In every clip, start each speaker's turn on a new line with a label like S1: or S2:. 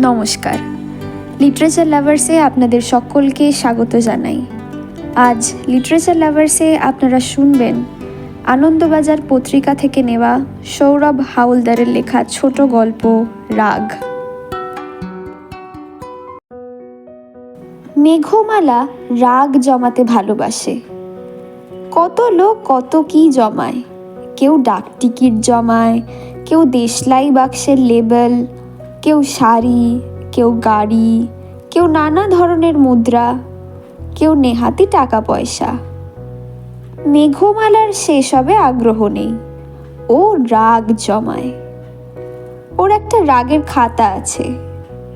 S1: নমস্কার। লিটারেচার লাভার্সে আপনাদের সকলকে স্বাগত জানাই। আজ লিটারেচার লাভার্সে আপনারা শুনবেন আনন্দবাজার পত্রিকা থেকে নেওয়া সৌরভ হাওলদারের লেখা ছোট গল্প রাগ। মেঘমালা রাগ জমাতে ভালোবাসে। কত লোক কত কি জমায়। কেউ ডাক টিকিট জমায়, কেউ দেশলাই বাক্সের লেবেল কেউ শাড়ি, কেউ গাড়ি, কেউ নানা ধরনের মুদ্রা, কেউ নেহাতি টাকা পয়সা মেঘমালার সেসবে আগ্রহ নেই। ও রাগ জমায়। ওর একটা রাগের খাতা আছে।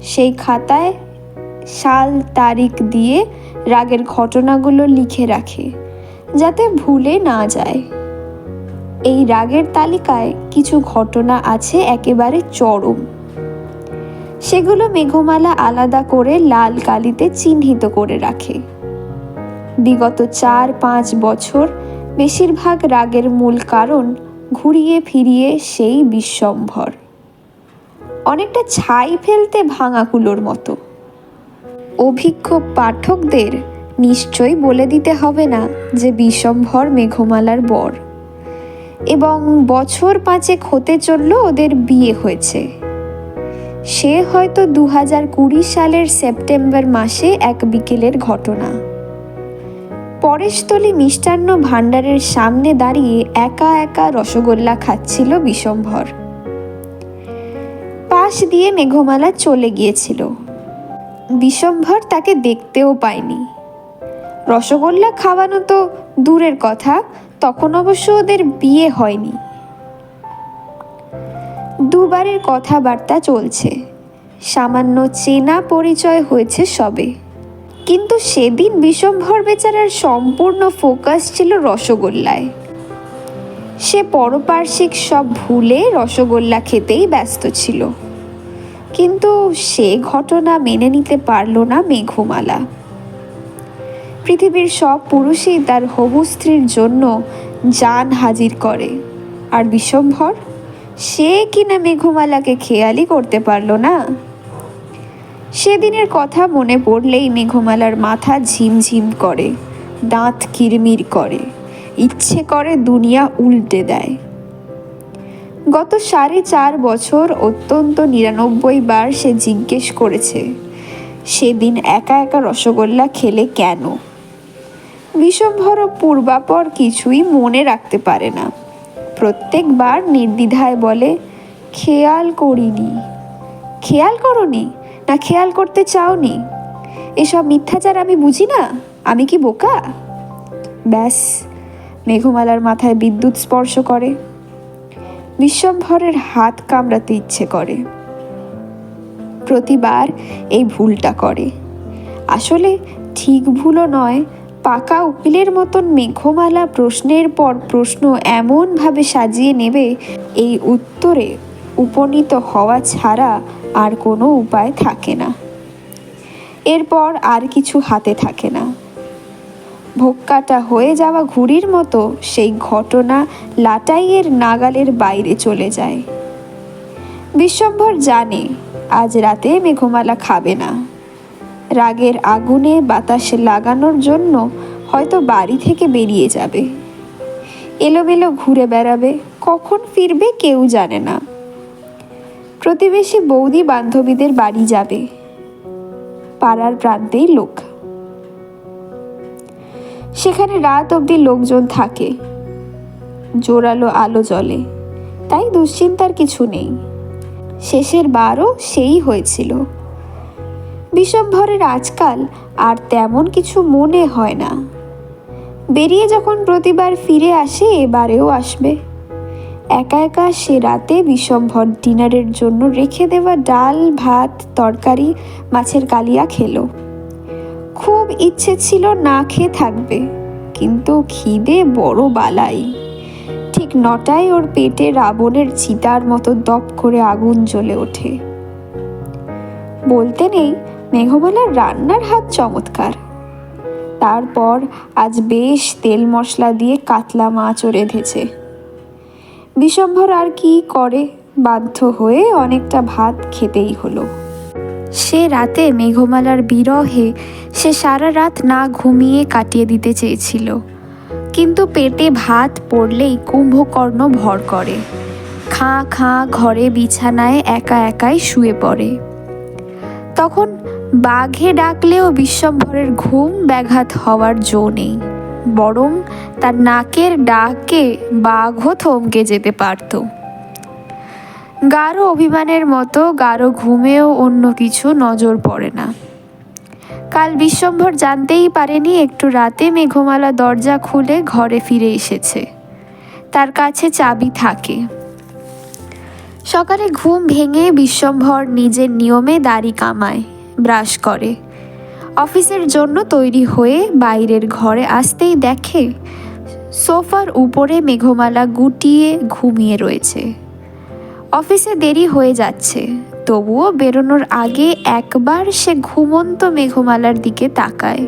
S1: সেই খাতায় সাল তারিখ দিয়ে রাগের ঘটনাগুলো লিখে রাখে, যাতে ভুলে না যায়। এই রাগের তালিকায় কিছু ঘটনা আছে একেবারে চরম। সেগুলো মেঘমালা আলাদা করে লাল কালিতে চিহ্নিত করে রাখে। বিগত চার পাঁচ বছর বেশিরভাগ রাগের মূল কারণ ঘুরিয়ে ফিরিয়ে সেই বিশ্বম্ভর। অনেকটা ছাই ফেলতে ভাঙাকুলোর মতো। অভিজ্ঞ পাঠকদের নিশ্চয়ই বলে দিতে হবে না যে বিশ্বম্ভর মেঘমালার বর। এবং বছর পাঁচেক হতে চলল ওদের বিয়ে হয়েছে। সে হয়তো দু কুড়ি সালের সেপ্টেম্বর মাসে এক বিকেলের ঘটনা। পরেশতলী মিষ্টান্ন ভাণ্ডারের সামনে দাঁড়িয়ে একা একা রসগোল্লা খাচ্ছিল বিশম্ভর পাশ দিয়ে মেঘমালা চলে গিয়েছিল। বিশম্ভর তাকে দেখতেও পায়নি। রসগোল্লা খাওয়ানো তো দূরের কথা, তখন অবশ্য ওদের বিয়ে হয়নি। দুবারের কথাবার্তা চলছে। সামান্য চেনা পরিচয় হয়েছে সবে। কিন্তু সেদিন বিশম্ভর বেচারার সম্পূর্ণ ফোকাস ছিল রসগোল্লায়। সে পরপার্শ্বিক সব ভুলে রসগোল্লা খেতেই ব্যস্ত ছিল। কিন্তু সে ঘটনা মেনে নিতে পারল না মেঘমালা। পৃথিবীর সব পুরুষই তার হবু স্ত্রীর জন্য যান হাজির করে। আর বিশ্বম্ভর সে কিনা মেঘমালাকে খেয়ালই করতে পারল না। সেদিনের কথা মনে পড়লেই মেঘমালার মাথা ঝিমঝিম করে, দাঁত কিরমির করে, ইচ্ছে করে দুনিয়া উল্টে দেয়। গত সাড়ে চার বছর অত্যন্ত নিরানব্বই বার সে জিজ্ঞেস করেছে, সেদিন একা একা রসগোল্লা খেলে কেন? বিষমভর পূর্বাপর কিছুই মনে রাখতে পারে না। প্রত্যেকবার নির্দ্বিধায় বলে, খেয়াল করিনি। খেয়াল করনি? না খেয়াল করতে চাওনি? এসব মিথ্যাচার আমি বুঝি না? আমি কি বোকা? ব্যাস, মেঘমালার মাথায় বিদ্যুৎ স্পর্শ করে। বিশ্বম্ভরের হাত কামড়াতে ইচ্ছে করে। প্রতিবার এই ভুলটা করে। আসলে ঠিক ভুলও নয় পাকা উকিলের মতন মেঘমালা প্রশ্নের পর প্রশ্ন এমনভাবে সাজিয়ে নেবে, এই উত্তরে উপনীত হওয়া ছাড়া আর কোনো উপায় থাকে না। এরপর আর কিছু হাতে থাকে না। ভোক্কাটা হয়ে যাওয়া ঘুড়ির মতো সেই ঘটনা লাটাইয়ের নাগালের বাইরে চলে যায়। বিশ্বম্ভর জানে, আজ রাতে মেঘমালা খাবে না। রাগের আগুনে বাতাসে লাগানোর জন্য হয়তো বাড়ি থেকে বেরিয়ে যাবে। এলোমেলো ঘুরে বেড়াবে, কখন ফিরবে কেউ জানে না। প্রতিবেশী বৌদি বান্ধবীদের বাড়ি যাবে, পাড়ার প্রান্তেই লোক। সেখানে রাত অবধি লোকজন থাকে। জোরালো আলো জ্বলে, তাই দুশ্চিন্তার কিছু নেই। শেষের বারও সেই হয়েছিল। বিষম্ভরের আজকাল আর তেমন কিছু মনে হয় না। বেরিয়ে যখন প্রতিবার ফিরে আসে, এবারেও আসবে। একা একা সে রাতে বিষম্ভর ডিনারের জন্য রেখে দেওয়া ডাল, ভাত, তরকারি, মাছের কালিয়া খেলো। খুব ইচ্ছে ছিল না খেয়ে থাকবে, কিন্তু খিদে বড় বালাই। ঠিক নটায় ওর পেটে রাবণের চিতার মতো দপ করে আগুন জ্বলে ওঠে। বলতে নেই মেঘমালার রান্নার হাত চমৎকার। তারপর আজ বেশ তেল মশলা দিয়ে কাতলা মাছও রেঁধেছে। বিষম্ভর আর কি করে বাধ্য হয়ে অনেকটা ভাত খেতেই হলো। সে রাতে মেঘমালার বিরহে সে সারা রাত না ঘুমিয়ে কাটিয়ে দিতে চেয়েছিল। কিন্তু পেটে ভাত পড়লেই কুম্ভকর্ণ ভর করে। খাঁ খাঁ ঘরে বিছানায় একা একাই শুয়ে পড়ে। তখন বাঘে ডাকলেও বিশ্বম্ভরের ঘুম ব্যাঘাত হওয়ার জো নেই। বরং তার নাকের ডাকে বাঘও থমকে যেতে পারত। গাঢ় অভিমানের মতো গাঢ় ঘুমেও অন্য কিছু নজর পড়ে না। কাল বিশ্বম্ভর জানতেই পারেনি একটু রাতে মেঘমালা দরজা খুলে ঘরে ফিরে এসেছে। তার কাছে চাবি থাকে। সকালে ঘুম ভেঙে বিশ্বম্ভর নিজের নিয়মে দাড়ি কামায়। ব্রাশ করে। অফিসের জন্য তৈরি হয়ে বাইরের ঘরে আসতেই দেখে সোফার উপরে মেঘমালা গুটিয়ে ঘুমিয়ে রয়েছে। অফিসে দেরি হয়ে যাচ্ছে, তবুও বেরোনোর আগে একবার সে ঘুমন্ত মেঘমালার দিকে তাকায়।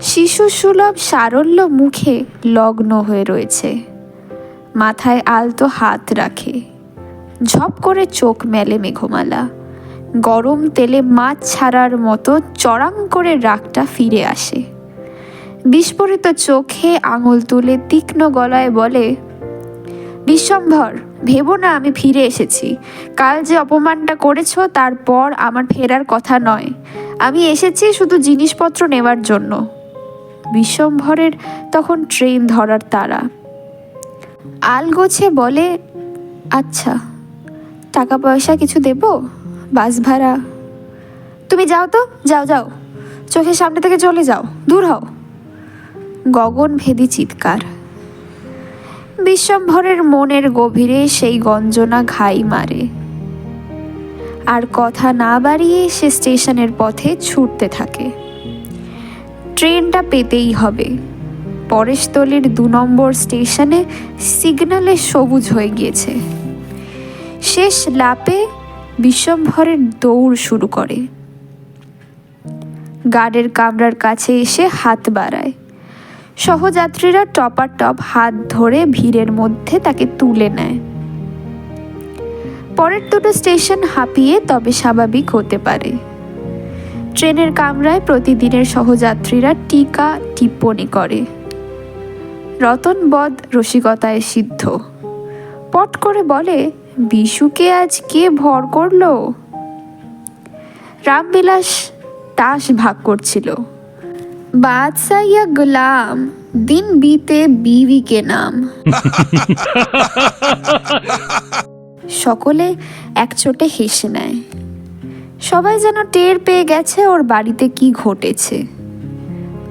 S1: শিশু সুলভ সারল্য মুখে লগ্ন হয়ে রয়েছে। মাথায় আলতো হাত রাখে। ঝপ করে চোখ মেলে মেঘমালা। গরম তেলে মাছ ছাড়ার মতো চড়াং করে রাগটা ফিরে আসে। বিস্ফোরিত চোখে আঙুল তুলে তীক্ষ্ণ গলায় বলে, বিশ্বম্ভর, ভেবো না আমি ফিরে এসেছি। কাল যে অপমানটা করেছ তারপর আমার ফেরার কথা নয়। আমি এসেছি শুধু জিনিসপত্র নেওয়ার জন্য। বিশ্বম্ভরের তখন ট্রেন ধরার তারা আলগোছে বলে আচ্ছা টাকা পয়সা কিছু দেব? বাস ভাড়া তুমি যাও তো, যাও যাও। চোখের সামনে থেকে চলে যাও, দূর হও। গগন ভেদি চিৎকার। বিশ্বম্ভরের মনের গভীরে সেই গঞ্জনা ঘাই মারে। আর কথা না বাড়িয়ে সে স্টেশনের পথে ছুটতে থাকে। ট্রেনটা পেতেই হবে। পরেশতলির দু নম্বর স্টেশনে সিগন্যালে সবুজ হয়ে গিয়েছে। শেষ লাপে বিশ্বম্ভরের দৌড় শুরু করে। গার্ডের কামরার কাছে এসে হাত বাড়ায়। সহযাত্রীরা টপার টপ হাত ধরে ভিড়ের মধ্যে তাকে তুলে নেয়। পরের দুটো স্টেশন হাঁপিয়ে তবে স্বাভাবিক হতে পারে। ট্রেনের কামরায় প্রতিদিনের সহযাত্রীরা টিকা টিপ্পণী করে। রতন বদ রসিকতায় সিদ্ধ। চটপট করে বলে বিশুকে আজ কে ভর করল? রামবিলাস তাস ভাগ করছিল। বাদশাহিয়া গুলাম দিন বিতে বিবি কে নাম? সকলে এক চোটে হেসে নেয়। সবাই যেন টের পেয়ে গেছে ওর বাড়িতে কি ঘটেছে।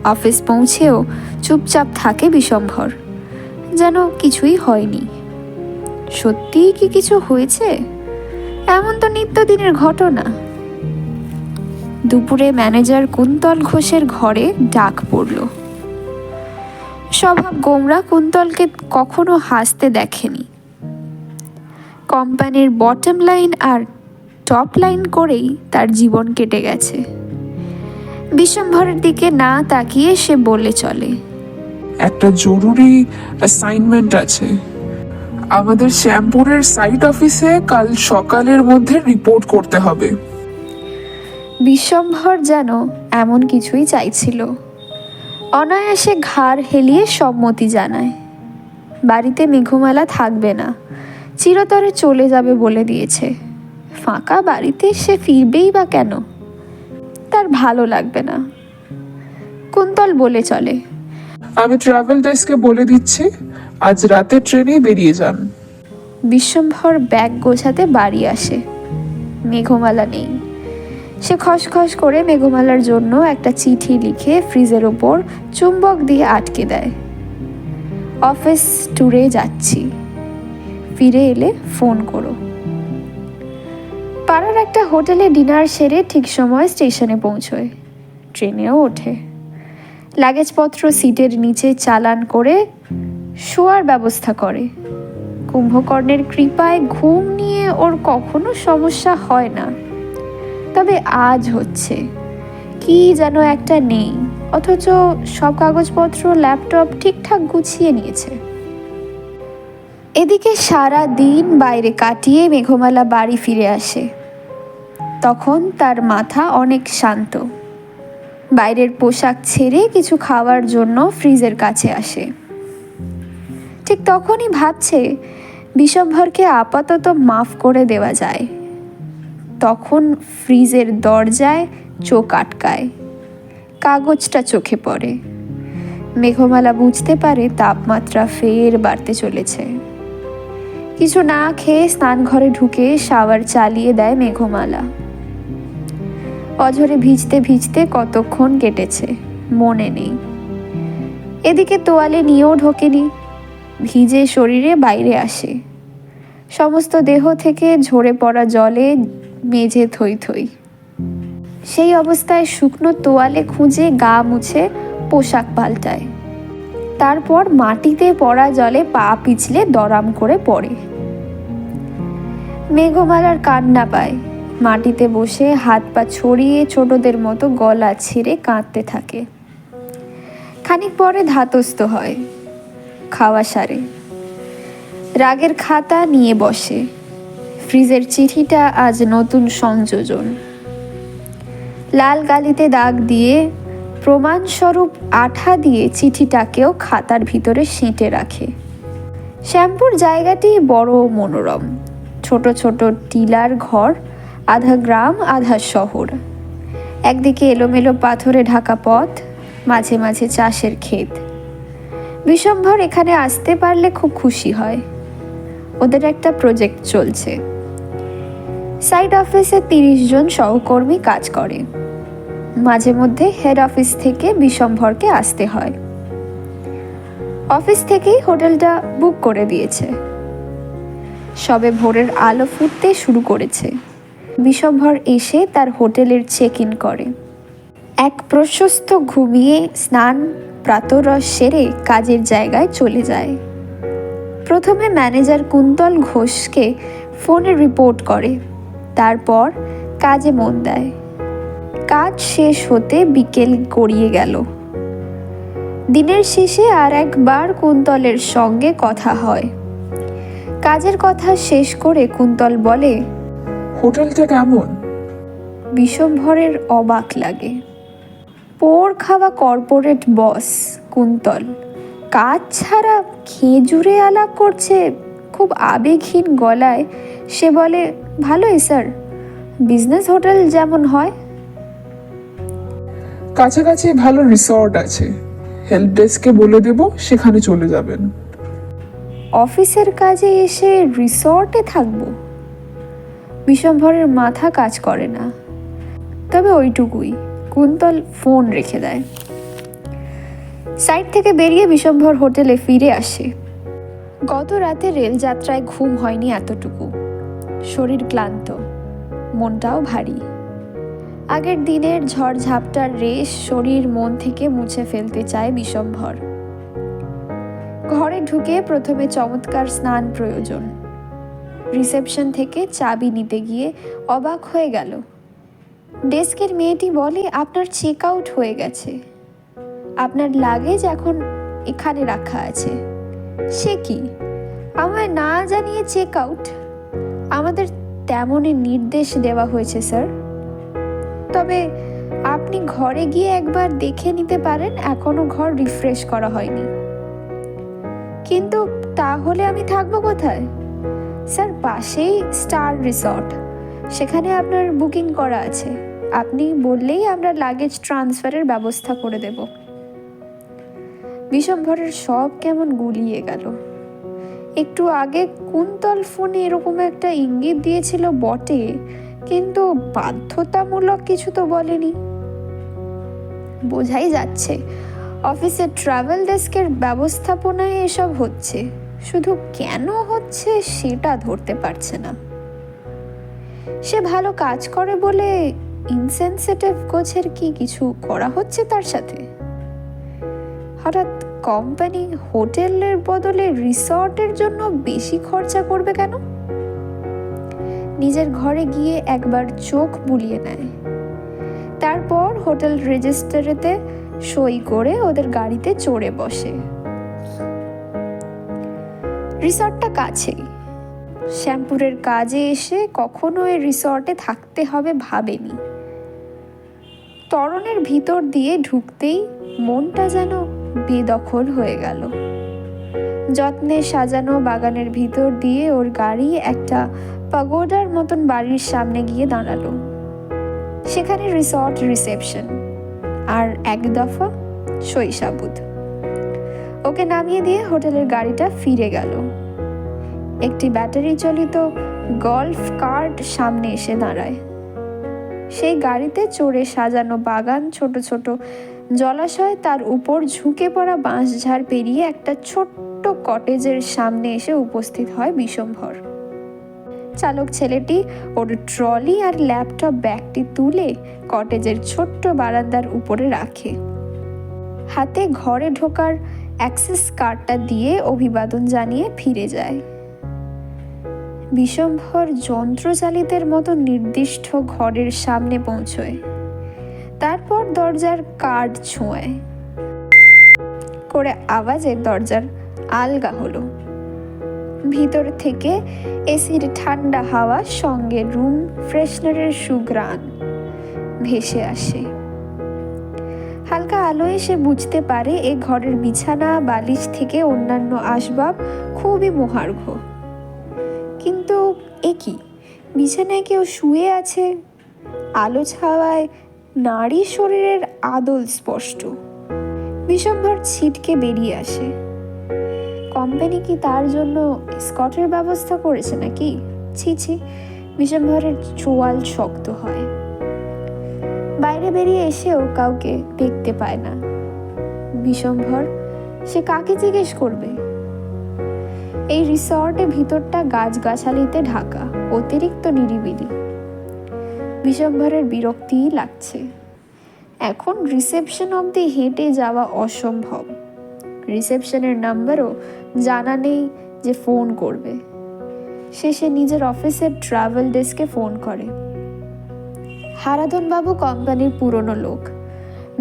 S1: অফিস পৌঁছেও চুপচাপ থাকে বিষম্ভর। যেন কিছুই হয়নি। সত্যিই কি কিছু হয়েছে? এমন তো নিত্যদিনের ঘটনা। দুপুরে ম্যানেজার কুন্তল ঘোষের ঘরে ডাক পড়ল। স্বভাব গোমরা কুন্তলকে কখনো হাসতে দেখেনি। কোম্পানির বটম লাইন আর টপ লাইন করেই তার জীবন কেটে গেছে। বিশ্বম্ভরের দিকে না তাকিয়ে সে বলে চলে,
S2: একটা জরুরি অ্যাসাইনমেন্ট আছে। আমাদের শ্যামপুরের সাইট অফিসে কাল সকালের মধ্যে রিপোর্ট করতে হবে।
S1: বিশ্বম্ভর যেন এমন কিছুই চাইছিল। অনায়াসে ঘাড় হেলিয়ে সম্মতি জানায়। বাড়িতে মেঘমালা থাকবে না চিরতরে চলে যাবে বলে দিয়েছে। ফাঁকা বাড়িতে সে ফিরবেই বা কেন? তার ভালো লাগবে না। কুন্তল বলে চলে
S2: আমি ট্রাভেল ডেস্কে বলে দিচ্ছি আজ রাতে ট্রেনেই বেরিয়ে যান।
S1: বিশ্বম্ভর ব্যাগ গোছাতে বাড়ি আসে। মেঘমালা নেই। সে খসখস করে মেঘমালার জন্য একটা চিঠি লিখে ফ্রিজের ওপর চুম্বক দিয়ে আটকে দেয়। অফিস ট্যুরে যাচ্ছি। ফিরে এলে ফোন করো। পাড়ার একটা হোটেলে ডিনার সেরে ঠিক সময় স্টেশনে পৌঁছয়। ট্রেনেও ওঠে। লাগেজপত্র সিটের নিচে চালান করে শোয়ার ব্যবস্থা করে। কুম্ভকর্ণের কৃপায় ঘুম নিয়ে ওর কখনো সমস্যা হয় না। তবে আজ হচ্ছে। কি যেন একটা নেই, অথচ সব কাগজপত্র, ল্যাপটপ ঠিকঠাক গুছিয়ে নিয়েছে। এদিকে সারা দিন বাইরে কাটিয়ে মেঘমালা বাড়ি ফিরে আসে। তখন তার মাথা অনেক শান্ত। বাইরের পোশাক ছেড়ে কিছু খাওয়ার জন্য ফ্রিজের কাছে আসে। ঠিক তখনই ভাবছে, বিষমভরকে আপাতত মাফ করে দেওয়া যায়। তখন ফ্রিজের দরজায় চোখ আটকায়। কাগজটা চোখে পড়ে। মেঘমালা বুঝতে পারে তাপমাত্রা ফের বাড়তে চলেছে। কিছু না খেয়ে স্নান ঘরে ঢুকে শাওয়ার চালিয়ে দেয় মেঘমালা। অঝরে ভিজতে ভিজতে কতক্ষণ কেটেছে, মনে নেই। এদিকে তোয়ালে নিয়েও ঢোকেনি ভিজে শরীরে বাইরে আসে। সমস্ত দেহ থেকে ঝরে পড়া জলে মেঝে থই থই। সেই অবস্থায় শুকনো তোয়ালে খুঁজে গা মুছে পোশাক পাল্টায়। তারপর মাটিতে পড়া জলে পা পিছলে দরাম করে পড়ে। মেঘমালার কান্না পায়। মাটিতে বসে হাত পা ছড়িয়ে ছোটদের মতো গলা ছেড়ে কাঁদতে থাকে। খানিক পরে ধাতস্থ হয়। খাওয়া সারে। রাগের খাতা নিয়ে বসে। ফ্রিজের চিঠিটা আজ নতুন সংযোজন। লাল গালিতে দাগ দিয়ে প্রমাণস্বরূপ আঠা দিয়ে চিঠিটাকেও খাতার ভিতরে সেঁটে রাখে। শ্যাম্পুর জায়গাটি বড় মনোরম। ছোট ছোট টিলার ঘর, আধা গ্রাম, আধা শহর। একদিকে এলোমেলো পাথরে ঢাকা পথ, মাঝে মাঝে চাষের ক্ষেত। বিশম্ভর এখানে আসতে পারলে খুব খুশি হয়। ওদের একটা প্রজেক্ট চলছে। সাইড অফিসে তিরিশ জন সহকর্মী কাজ করে। মাঝে মধ্যে হেড অফিস থেকে বিশম্ভরকে আসতে হয়। অফিস থেকেই হোটেলটা বুক করে দিয়েছে। সবে ভোরের আলো ফুটতে শুরু করেছে। বিশম্ভর এসে তার হোটেলের চেক ইন করে। এক প্রশস্ত ঘুমিয়ে স্নান প্রাতরস সেরে কাজের জায়গায় চলে যায়। প্রথমে ম্যানেজার কুন্তল ঘোষকে ফোনে রিপোর্ট করে তারপর কাজে মন দেয়। কাজ শেষ হতে বিকেল গড়িয়ে গেল। দিনের শেষে আর একবার কুন্তলের সঙ্গে কথা হয়। কাজের কথা শেষ করে কুন্তল বলে
S2: হোটেলটা কেমন?
S1: বিষমভরের অবাক লাগে। পোর খাওয়া কর্পোরেট বস কুন্তল। কাজ ছাড়া খেজুরে আলাপ করছে খুব আবেগহীন গলায়। সে বলে ভালোই স্যার। বিজনেস হোটেল যেমন হয়।
S2: কাছাকাছি ভালো রিসর্ট আছে। হেল্প ডেস্কে বলে দেব সেখানে চলে যাবেন।
S1: অফিসের কাজে এসে রিসর্টে থাকব। বিষম্ভরের মাথা কাজ করে না। তবে ওইটুকুই। কুন্তল ফোন রেখে দেয়। সাইট থেকে বেরিয়ে বিষম্ভর হোটেলে ফিরে আসে। গত রাতে রেলযাত্রায় ঘুম হয়নি এতটুকু। শরীর ক্লান্ত, মনটাও ভারী। আগের দিনের ঝড়ঝাপটার রেশ শরীর মন থেকে মুছে ফেলতে চায় বিষম্ভর ঘরে ঢুকে প্রথমে চমৎকার স্নান প্রয়োজন। রিসেপশন থেকে চাবি নিতে গিয়ে অবাক হয়ে গেল। ডেস্কের মেয়েটি বলে, আপনার চেক আউট হয়ে গেছে। আপনার লাগেজ এখন এখানে রাখা আছে। সে কি? আমায় না জানিয়ে চেক আউট আমাদের তেমনই নির্দেশ দেওয়া হয়েছে স্যার তবে আপনি ঘরে গিয়ে একবার দেখে নিতে পারেন, এখনও ঘর রিফ্রেশ করা হয়নি। কিন্তু তাহলে আমি থাকব কোথায়? স্যার, পাশেই স্টার রিসর্ট। সেখানে আপনার বুকিং করা আছে। আপনি বললেই আমরা লাগেজ ট্রান্সফারের ব্যবস্থা করে দেব। বিষম্ভরের সব কেমন গুলিয়ে গেল। একটু আগে কুন্তল ফোনে এরকম একটা ইঙ্গিত দিয়েছিল বটে, কিন্তু বাধ্যতামূলক কিছু তো বলেনি। বোঝাই যাচ্ছে অফিসের ট্রাভেল ডেস্কের ব্যবস্থাপনায় এসব হচ্ছে, শুধু কেন হচ্ছে সেটা ধরতে পারছে না। সে ভালো কাজ করে বলে ইনসেনসিটিভ কোচের কি কিছু করা হচ্ছে তার সাথে? হঠাৎ কোম্পানি হোটেলের বদলে রিসর্টের জন্য বেশি খরচা করবে কেন? নিজের ঘরে গিয়ে একবার চোখ বুলিয়ে নেয়। তারপর হোটেল রেজিস্টারেতে সই করে ওদের গাড়িতে চড়ে বসে। রিসর্টটা কাছেই। শ্যাম্পুরের কাজে এসে কখনো এই রিসর্টে থাকতে হবে ভাবেনি। তরণের ভিতর দিয়ে ঢুকতেই মনটা যেন বেদখল হয়ে গেল। যত্নে সাজানো বাগানের ভিতর দিয়ে ওর গাড়ি একটা পাগোডার মতন বাড়ির সামনে গিয়ে দাঁড়াল। সেখানে রিসর্ট রিসেপশন আর এক দফা শৈশাবুদ ওকে নামিয়ে দিয়ে হোটেলের গাড়িটা ফিরে গেল। একটি ব্যাটারি চালিত গল্ফ কার্ট সামনে এসে দাঁড়ায়। সেই গাড়িতে চড়ে সাজানো বাগান ছোট ছোট। জলাশয় তার উপর ঝুঁকে পড়া বাঁশঝাড় পেরিয়ে একটা ছোট্ট কটেজের সামনে এসে উপস্থিত হয় বিষম্ভর। চালক ছেলেটি ওর ট্রলি আর ল্যাপটপ ব্যাগটি তুলে কটেজের ছোট্ট বারান্দার উপরে রাখে। হাতে ঘরে ঢোকার অ্যাক্সেস কার্ডটা দিয়ে অভিবাদন জানিয়ে ফিরে যায়। বিষম্ভর যন্ত্রচালিতের মতো নির্দিষ্ট ঘরের সামনে পৌঁছয়। তারপর দরজার কাঠ ছোঁয়ায়। করে আওয়াজে দরজার আলগা হলো। ভিতর থেকে এসির ঠান্ডা হাওয়া সঙ্গে রুম ফ্রেশনারের সুগ্রাণ ভেসে আসে। হালকা আলো এসে বুঝতে পারে এ ঘরের বিছানা, বালিশ থেকে অন্যান্য আসবাব খুবই মহার্ঘ। কিন্তু এ কি? বিছানায় কেউ শুয়ে আছে? আলো ছাওয়ায় নারী শরীরের আদল স্পষ্ট। বিষম্ভর ছিটকে বেরিয়ে আসে। কোম্পানি কি তার জন্য স্কটের ব্যবস্থা করেছে নাকি? ছি ছি বিষম্ভরের চোয়াল শক্ত হয়। বাইরে বেরিয়ে এসেও কাউকে দেখতে পায় না। বিষম্ভর সে কাকে জিজ্ঞেস করবে? এই রিসর্টে ভিতরটা গাছগাছালিতে ঢাকা, অতিরিক্ত নিরিবিলি। বিষম্ভরের বিরক্তিই লাগছে। এখন রিসেপশন অবধি হেঁটে যাওয়া অসম্ভব। রিসেপশনের নাম্বারও জানা নেই যে ফোন করবে। শেষে নিজের অফিসের ট্রাভেল ডেস্কে ফোন করে। হারাধনবাবু কোম্পানির পুরনো লোক।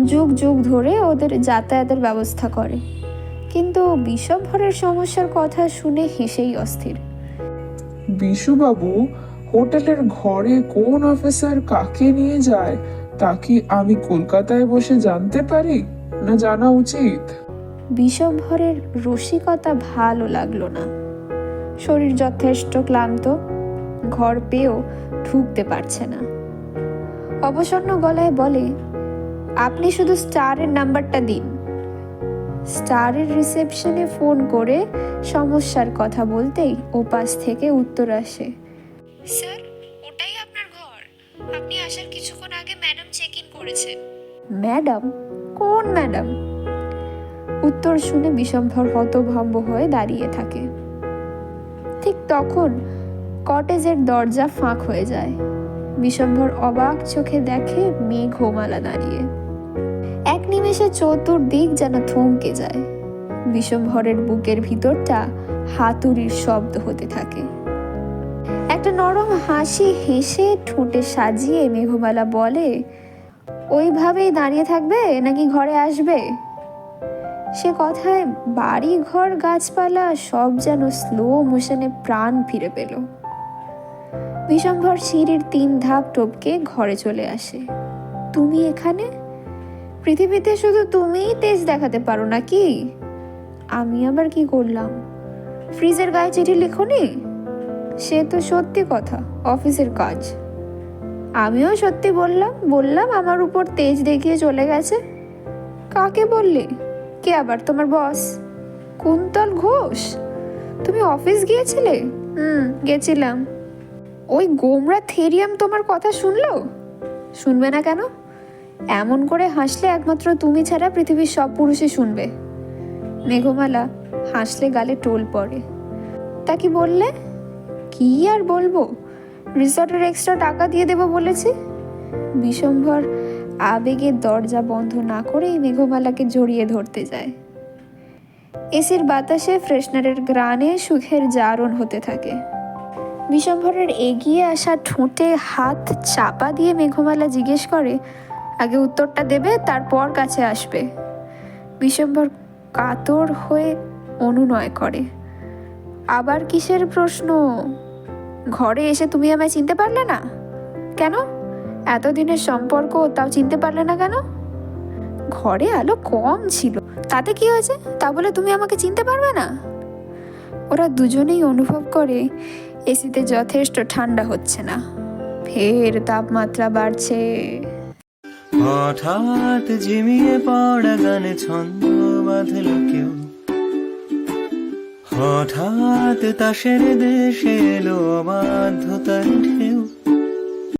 S1: যুগ যুগ ধরে ওদের যাতায়াতের ব্যবস্থা করে। কিন্তু বিষম্ভরের সমস্যার কথা শুনে হেসেই অস্থির।
S2: বিশুবাবু হোটেলের ঘরে কোন অফিসার কাকে নিয়ে যায় তা কি আমি কলকাতায় বসে জানতে পারি না জানা উচিত?
S1: বিষম্ভরের রসিকতা ভালো লাগল না। শরীর যথেষ্ট ক্লান্ত ঘর পেয়েও ঢুকতে পারছে না। অবসন্ন গলায় বলে আপনি শুধু স্টারের নাম্বারটা দিন। স্টারের রিসেপশনে ফোন করে সমস্যার কথা বলতেই ওপাশ থেকে উত্তর আসে। স্যার ওটাই আপনার ঘর। আপনি আসার কিছুক্ষণ আগে ম্যাডাম চেক ইন করেছেন। ম্যাডাম? কোন ম্যাডাম? উত্তর শুনে বিষম্ভর হতভম্ব হয়ে দাঁড়িয়ে থাকে। ঠিক তখন কটেজের দরজা ফাঁক হয়ে যায়। বিষম্ভর অবাক চোখে দেখে মেঘমালা দাঁড়িয়ে। এক নিমেষে চতুর্দিক যেন থমকে যায়। বিষম্ভরের বুকের ভিতরটা হাতুড়ির শব্দ হতে থাকে। একটা নরম হাসি হেসে ঠোঁটে সাজিয়ে মেঘমালা বলে, ওইভাবেই দাঁড়িয়ে থাকবে নাকি ঘরে আসবে? সে কথায় বাড়ি ঘর গাছপালা সব যেন স্লো মোশনে প্রাণ ফিরে পেল। বিষম্ভর সিঁড়ির তিন ধাপ টপকে ঘরে চলে আসে। তুমি এখানে? পৃথিবীতে শুধু তুমিই তেজ দেখাতে পারো নাকি? আমি আবার কি করলাম? ফ্রিজের গায়ে চিঠি লিখনি? সে তো সত্যি কথা, অফিসের কাজ। আমিও সত্যি বললাম বললাম আমার উপর তেজ দেখিয়ে চলে গেছে। কাকে বললি? কে আবার তোমার বস কুন্তল ঘোষ? তুমি অফিস গিয়েছিলে? হুম, গেছিলাম। ওই গোমরা থেরিয়াম তোমার কথা শুনলো? শুনবে না কেন? এমন করে হাসলে একমাত্র তুমি ছাড়া পৃথিবীর সব পুরুষই শুনবে। মেঘমালা হাসলে গালে টোল পড়ে। তা কি বললে? কি আর বলব? রিসর্টের এক্সট্রা টাকা দিয়ে দেবো বলেছি। বিষম্ভর আবেগে দরজা বন্ধ না করেই মেঘমালাকে জড়িয়ে ধরতে যায়। এসির বাতাসে ফ্রেশনারের গ্রানে সুখের জারণ হতে থাকে। বিষম্ভরের এগিয়ে আসা ঠোঁটে হাত চাপা দিয়ে মেঘমালা জিজ্ঞেস করে আগে উত্তরটা দেবে, তারপর কাছে আসবে। বিষম্ভর কাতর হয়ে অনুনয় করে। আবার কিসের প্রশ্ন? ঘরে এসে তুমি আমায় চিনতে পারলে না? কেন? এতদিনের সম্পর্ক তাও চিনতে পারলে না কেন? ঘরে আলো কম ছিল। তাতে কি হয়েছে? তা বলে তুমি আমাকে চিনতে পারবে না? ওরা দুজনেই অনুভব করে, এসিতে যথেষ্ট ঠান্ডা হচ্ছে না। ফের তাপমাত্রা বাড়ছে।
S3: হঠাৎ ঝিমিয়ে পড়া গানে ছন্দ বাঁধল কেউ। হঠাৎ তাসের দেশে এলো অবাধ্যতার ঢেউ।